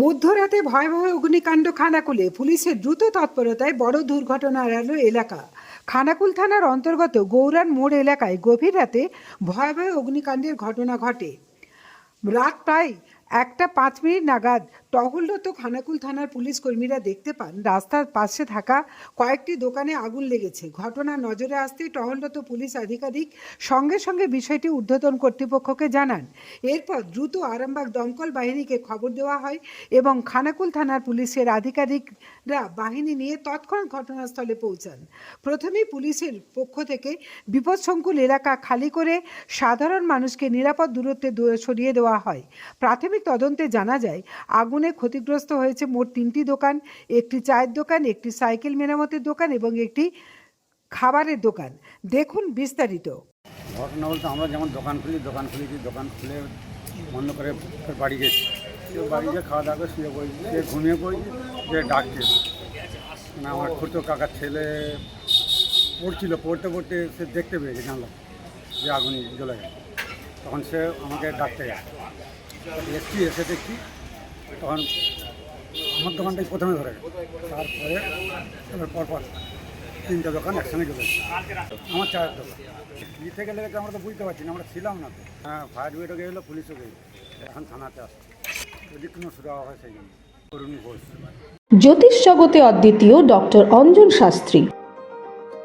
মধ্যরাতে ভয়াবহ অগ্নিকাণ্ড খানাকুলে। পুলিশের দ্রুত তৎপরতায় বড় দুর্ঘটনা এড়ালো এলাকা। খানাকুল থানার অন্তর্গত গৌরান মোড় এলাকায় গভীর রাতে ভয়াবহ অগ্নিকাণ্ডের ঘটনা ঘটে। রাত প্রায় একটা পাঁচ মিনিট নাগাদ টহলরত খানাকুল থানার পুলিশ কর্মীরা দেখতে পান, রাস্তার পাশে থাকা কয়েকটি দোকানে আগুন লেগেছে। ঘটনা নজরে আসতেই টহলরত পুলিশ আধিকারিক সঙ্গে সঙ্গে বিষয়টি ঊর্ধ্বতন কর্তৃপক্ষকে জানান। এরপর দ্রুত আরামবাগ দমকল বাহিনীকে খবর দেওয়া হয় এবং খানাকুল থানার পুলিশের আধিকারিকরা বাহিনী নিয়ে তৎক্ষণাৎ ঘটনাস্থলে পৌঁছান। প্রথমেই পুলিশের পক্ষ থেকে বিপদসংকুল এলাকা খালি করে সাধারণ মানুষকে নিরাপদ দূরত্বে সরিয়ে দেওয়া হয়। প্রাথমিক তদন্তে জানা যায়, আগুনে ক্ষতিগ্রস্ত হয়েছে মোট তিনটি দোকান, একটি চায়ের দোকান, একটি সাইকেল মেরামতের দোকান এবং একটি খাবারের দোকান। দেখুন বিস্তারিত। ঘটনা বলতে আমরা যেমন দোকান খুলি, দোকান খুলেছি দোকান খুলে বন্ধ করে বাড়ি গেছি। বাড়ি গিয়ে খাওয়া দাওয়া করে শুয়ে পড়েছি ঘুমিয়ে পড়েছি, যে ডাকছে। মানে আমার ছোটো কাকার ছেলে পড়ছিল, পড়তে পড়তে সে দেখতে পেয়েছে জানলা, যে আগুন জ্বলে গেছে। তখন সে আমাকে ডাকতে গেছে। এসছি এসে দেখছি তখন আমার দোকানটাই প্রথমে ধরে তারপরে এবার পরপর তিনটা দোকান একসঙ্গে চলে আমার চায়ের দোকান। কী থেকে লেগেছে আমরা তো বুঝতে পারছি না, আমরা ছিলাম না তো। হ্যাঁ ফায়ার ব্রিগেডও গেছিল পুলিশও গেছিল এখন থানাতে আসছে। যদি কোনো সুরাহ হয় সেই জন্য। জ্যোতিষ জগতে অদ্বিতীয় ডক্টর অঞ্জন শাস্ত্রী।